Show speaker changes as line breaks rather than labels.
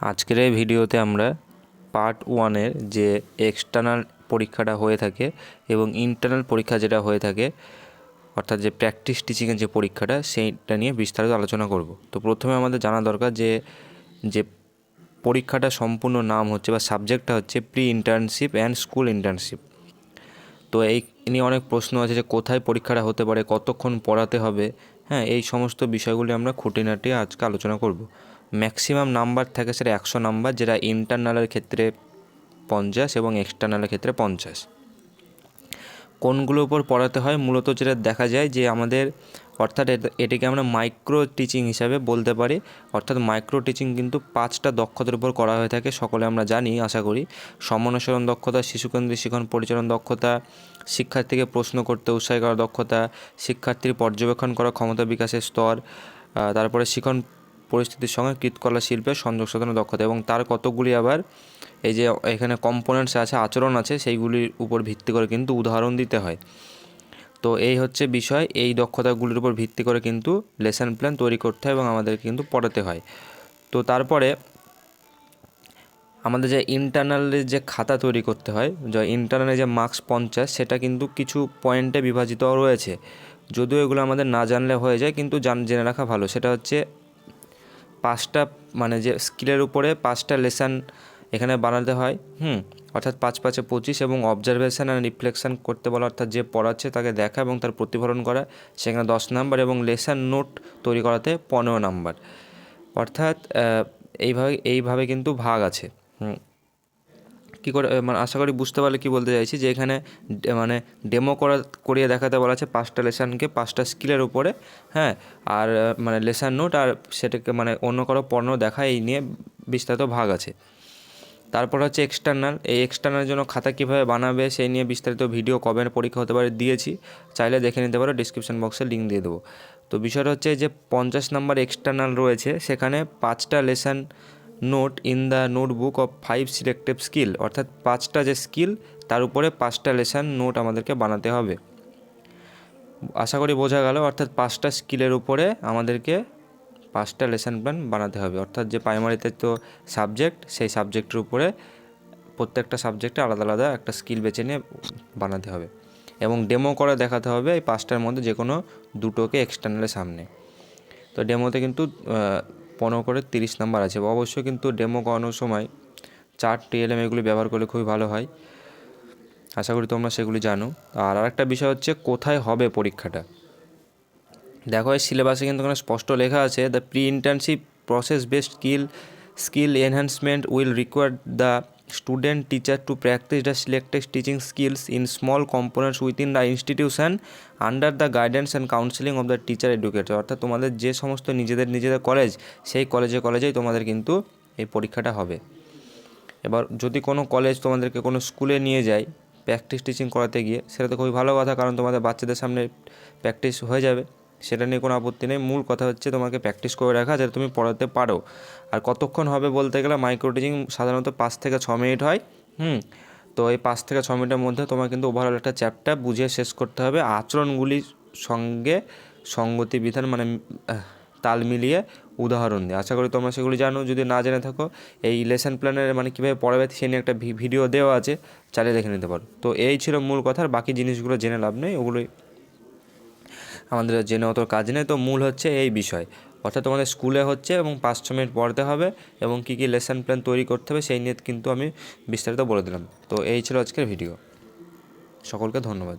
আজকের এই ভিডিওতে আমরা পার্ট ওয়ানের যে এক্সটার্নাল পরীক্ষাটা হয়ে থাকে এবং ইন্টারনাল পরীক্ষা যেটা হয়ে থাকে, অর্থাৎ যে প্র্যাকটিস টিচিংয়ের যে পরীক্ষাটা, সেইটা নিয়ে বিস্তারিত আলোচনা করব। তো প্রথমে আমাদের জানা দরকার যে যে পরীক্ষাটা সম্পূর্ণ নাম হচ্ছে বা সাবজেক্টটা হচ্ছে pre internship and school internship তো এই নিয়ে অনেক প্রশ্ন আছে যে কোথায় পরীক্ষাটা হতে পারে, কতক্ষণ পড়াতে হবে হ্যাঁ এই সমস্ত বিষয়গুলি আমরা খুঁটিনাটি আজকে আলোচনা করব। ম্যাক্সিমাম নাম্বার থাকে সেটা একশো নাম্বার, যেটা ইন্টারনালের ক্ষেত্রে পঞ্চাশ এবং এক্সটার্নালের ক্ষেত্রে পঞ্চাশ। কোনগুলোর উপর পড়াতে হয়? মূলত যেটা দেখা যায় যে আমাদের অর্থাৎ এট- এটাকে আমরা মাইক্রো টিচিং হিসাবে বলতে পারি। অর্থাৎ মাইক্রো টিচিং কিন্তু পাঁচটা দক্ষতার উপর করা হয়ে থাকে, সকলে আমরা জানি, আশা করি। সমন্বয়সরণ দক্ষতা, শিশুকেন্দ্রিক শিখন পরিচালন দক্ষতা, শিক্ষার্থীকে প্রশ্ন করতে উৎসাহ করা দক্ষতা, শিক্ষার্থীর পর্যবেক্ষণ করা ক্ষমতা বিকাশের স্তর তারপরে শিখন পরিস্থিতির সঙ্গে কৃতকলা শিল্পের সংযোগ সাধনের দক্ষতা এবং তার কতগুলি আবার এই যে এখানে কম্পোনেন্টস আছে, আচরণ আছে, সেইগুলির উপর ভিত্তি করে কিন্তু উদাহরণ দিতে হয়। তো এই হচ্ছে বিষয়, এই দক্ষতাগুলির উপর ভিত্তি করে কিন্তু লেসন প্ল্যান তৈরি করতে হয় এবং আমাদেরকে কিন্তু পড়াতে হয়। তো তারপরে আমাদের যে ইন্টারনালের যে খাতা তৈরি করতে হয়, যে ইন্টারনালে যে মার্কস পঞ্চাশ, সেটা কিন্তু কিছু পয়েন্টে বিভাজিত রয়েছে। যদিও এগুলো আমাদের না জানলে হয়ে যায়, কিন্তু জান, জেনে রাখা ভালো। সেটা হচ্ছে পাঁচটা মানে যে স্কিলের উপরে পাঁচটা লেসান এখানে বানাতে হয়, হুম, অর্থাৎ পাঁচ পাঁচে পঁচিশ এবং অবজারভেশন অ্যান্ড রিফ্লেকশান করতে বলা, অর্থাৎ যে পড়াচ্ছে তাকে দেখা এবং তার প্রতিফলন করা, সেখানে দশ নাম্বার এবং লেসান নোট তৈরি করাতে পনেরো নাম্বার। অর্থাৎ এইভাবে এইভাবে কিন্তু ভাগ আছে, হুম কী করে মানে আশা করি বুঝতে পারলে কী বলতে চাইছি যে এখানে মানে ডেমো করা, করিয়ে দেখাতে বলা আছে পাঁচটা লেসনকে পাঁচটা স্কিলের উপরে হ্যাঁ? আর মানে লেসন নোট আর সেটাকে মানে অন্য কারও পণ্য দেখা এই নিয়ে বিস্তারিত ভাগ আছে। তারপর হচ্ছে এক্সটার্নাল এই এক্সটার্নালের জন্য খাতা কীভাবে বানাবে, সেই নিয়ে বিস্তারিত ভিডিও কবে পরীক্ষা হতে পারে দিয়েছি, চাইলে দেখে নিতে পারো ডিসক্রিপশন বক্সে লিঙ্ক দিয়ে দেবো। তো বিষয়টা হচ্ছে যে পঞ্চাশ নাম্বার এক্সটার্নাল রয়েছে, সেখানে পাঁচটা lesson note in the notebook of five selective skill অর্থাৎ পাঁচটা যে স্কিল তার উপরে পাঁচটা লেসন নোট আমাদেরকে বানাতে হবে। আশা করি বোঝা গেল, অর্থাৎ পাঁচটা স্কিলের উপরে আমাদেরকে পাঁচটা লেসন প্ল্যান বানাতে হবে। অর্থাৎ যে প্রাইমারিতে তো সাবজেক্ট সেই সাবজেক্টের উপরে প্রত্যেকটা সাবজেক্টে আলাদা আলাদা একটা স্কিল বেছে নিয়ে বানাতে হবে। এবং ডেমো করে দেখাতে হবে এই পাঁচটার মধ্যে যে কোনো দুটোকে এক্সটার্নালের সামনে। তো ডেমোতে কিন্তু পনেরো করে তিরিশ নাম্বার আছে। অবশ্যই কিন্তু ডেমো করানোর সময় চার টিএলএম এগুলি ব্যবহার করলে খুবই ভালো হয়। আশা করি তোমরা সেগুলি জানো। আর আরেকটা বিষয় হচ্ছে কোথায় হবে পরীক্ষাটা? দেখো, এই সিলেবাসে কিন্তু ওখানে স্পষ্ট লেখা আছে the pre internship process based skill skill enhancement will require the student teacher to practice the selected teaching skills in small components within the institution under the guidance and counselling of the teacher educator অর্থাৎ তোমাদের যে সমস্ত নিজেদের নিজেদের college সেই কলেজে কলেজেই তোমাদের কিন্তু এই পরীক্ষাটা হবে। এবার যদি কোনো কলেজ তোমাদেরকে কোনো স্কুলে নিয়ে যায় প্র্যাকটিস টিচিং করাতে গিয়ে, সেটা তো খুবই ভালো কথা কারণ তোমাদের বাচ্চাদের সামনে প্র্যাকটিস হয়ে যাবে। সেটা নিয়ে কোনো আপত্তি নেই। মূল কথা হচ্ছে তোমাকে প্র্যাকটিস করে রাখা যাতে তুমি পড়াতে পারো। আর কতক্ষণ হবে বলতে গেলে মাইক্রো টিচিং সাধারণত পাঁচ থেকে ছ মিনিট হয়, হুম? তো এই পাঁচ থেকে ছ মিনিটের মধ্যে তোমার কিন্তু ওভারঅল একটা চ্যাপ্টার বুঝিয়ে শেষ করতে হবে। আচরণগুলির সঙ্গে সঙ্গতি বিধান মানে তাল মিলিয়ে উদাহরণ দিয়ে। আশা করি তোমরা সেগুলি জানো। যদি না জেনে থাকো, এই লেসন প্ল্যানের মানে কীভাবে পড়াবে সে নিয়ে একটা ভিডিও দেওয়া আছে। চালিয়ে দেখে নিতে পারো। তো এই ছিল মূল কথা। আর বাকি জিনিসগুলো জেনে লাভ নেই। ওগুলোই আমাদের জেনে অত কাজ নেই। তো মূল হচ্ছে এই বিষয়। অর্থাৎ তোমাদের স্কুলে হচ্ছে এবং পাঁচ ছ মিনিট পড়তে হবে এবং কী কী লেসন প্ল্যান তৈরি করতে হবে সেই নিয়ে কিন্তু আমি বিস্তারিত বলে দিলাম। তো এই ছিল আজকের ভিডিও সকলকে ধন্যবাদ।